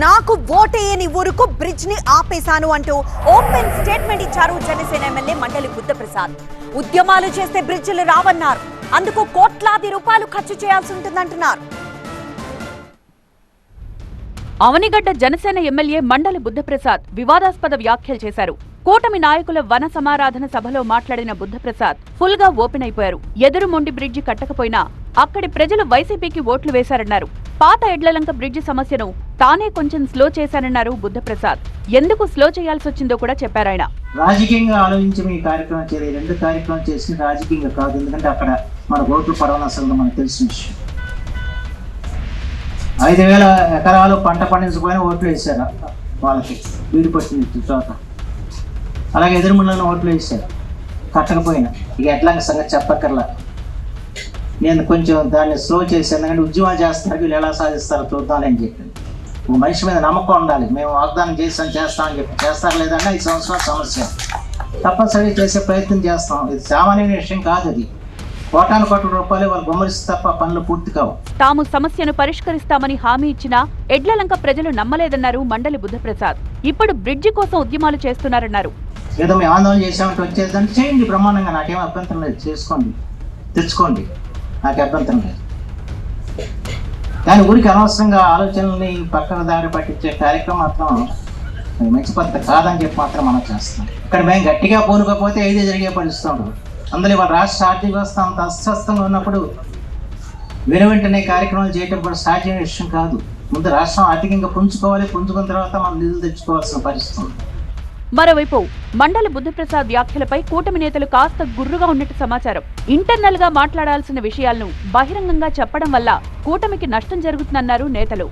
నాకు ఓటేయని ఊరుకు బ్రిడ్జ్ని ఆపేశాను అంటూ ఓపెన్ స్టేట్మెంట్ ఇచ్చారు జనసేన ఎమ్మెల్యే మండలి బుద్ధప్రసాద్. ఉద్యమాలు చేస్తే బ్రిడ్జిలు రావన్నారు. అందుకు కోట్లాది రూపాయలు ఖర్చు చేయాల్సి ఉంటుందంటున్నారు. అవనిగడ్డ జనసేన ఎమ్మెల్యే మండలి బుద్ధప్రసాద్ వివాదాస్పద వ్యాఖ్యలు చేశారు. కూటమి నాయకుల వన సమారాధన సభలో మాట్లాడిన బుద్ధప్రసాద్ ఫుల్గా ఓపెన్ అయిపోయారు. ఎదురు మొండి బ్రిడ్జి కట్టకపోయినా అక్కడి ప్రజలు వైసీపీకి ఓట్లు వేశారన్నారు. పాత ఎడ్లలంక బ్రిడ్జి సమస్యను తానే కొంచెం స్లో చేశానన్నారు బుద్ధప్రసాద్. ఎందుకు స్లో చేయాల్సి వచ్చిందో కూడా చెప్పారాయన రాజకీయంగా ఆలోచించి ఈ కార్యక్రమం చేయాలి రెండు కార్యక్రమం చేసి రాజకీయంగా కాదు. ఎందుకంటే అక్కడ మన ఓట్లు పడవని అసలు మనకు తెలిసిన విషయం. ఐదు వేల ఎకరాలు పంట పండించకపోయినా ఓట్లు వేశారు వాళ్ళకి. వీడి పట్టిన తర్వాత. అలాగే ఎదురుముళ్ళలో ఓట్లు వేశారు. కట్టకపోయినా. ఇక ఎట్లా సంగతి చెప్పక్కర్లా. నేను కొంచెం దాన్ని స్లో చేశాను. ఎందుకంటే ఉద్యమాలు చేస్తారు వీళ్ళు ఎలా సాధిస్తారో చూద్దామని చెప్పి మనిషి మీద నమ్మకం ఉండాలి. మేము వాగ్దానం చేస్తాం చేస్తామని చెప్పి చేస్తారు లేదంటే ఐదు సంవత్సరాల సమస్య. తప్పనిసరిగా చేసే ప్రయత్నం చేస్తాం. ఇది సామాన్యమైన విషయం కాదు అది. కోటాను కోట్ల రూపాయలు వాళ్ళు గుమ్మరిస్తే తప్ప పనులు పూర్తి కావు. తాము సమస్యను పరిష్కరిస్తామని హామీ ఇచ్చినా ఎడ్లలంక ప్రజలు నమ్మలేదన్నారు మండలి బుద్ధప్రసాద్. ఇప్పుడు బ్రిడ్జి కోసం ఉద్యమాలు చేస్తున్నారన్నారు. ఏదో మేము ఆందోళన చేసామంటే వచ్చేదంటే చేయండి బ్రహ్మాండంగా. నాకేం అభ్యంతరం లేదు. చేసుకోండి. తెచ్చుకోండి. నాకు అభ్యంతరం లేదు. దాని ఊరికి అనవసరంగా ఆలోచనల్ని పక్కన దారి పట్టించే కార్యక్రమం మాత్రం మంచి పద్ధతి కాదని చెప్పి మాత్రం మనం చేస్తాం ఇక్కడ మేము గట్టిగా పూనుకపోతే ఏది జరిగే పరిస్థితి అందులో ఇవాళ రాష్ట్ర ఆర్థిక వ్యవస్థ అంత అస్వస్థంగా ఉన్నప్పుడు వెను వెంటనే కార్యక్రమాలు చేయటం కూడా సాధ్యమైన విషయం కాదు. ముందు రాష్ట్రం ఆర్థికంగా పుంజుకోవాలి పుంజుకున్న తర్వాత మనం నిధులు తెచ్చుకోవాల్సిన పరిస్థితి మరోవైపు మండల బుద్ధప్రసాద్ వ్యాఖ్యలపై కూటమి నేతలు కాస్త గుర్రుగా ఉన్నట్టు సమాచారం. ఇంటర్నల్గా మాట్లాడాల్సిన విషయాలను బహిరంగంగా చెప్పడం వల్ల కూటమికి నష్టం జరుగుతుందన్నారు నేతలు.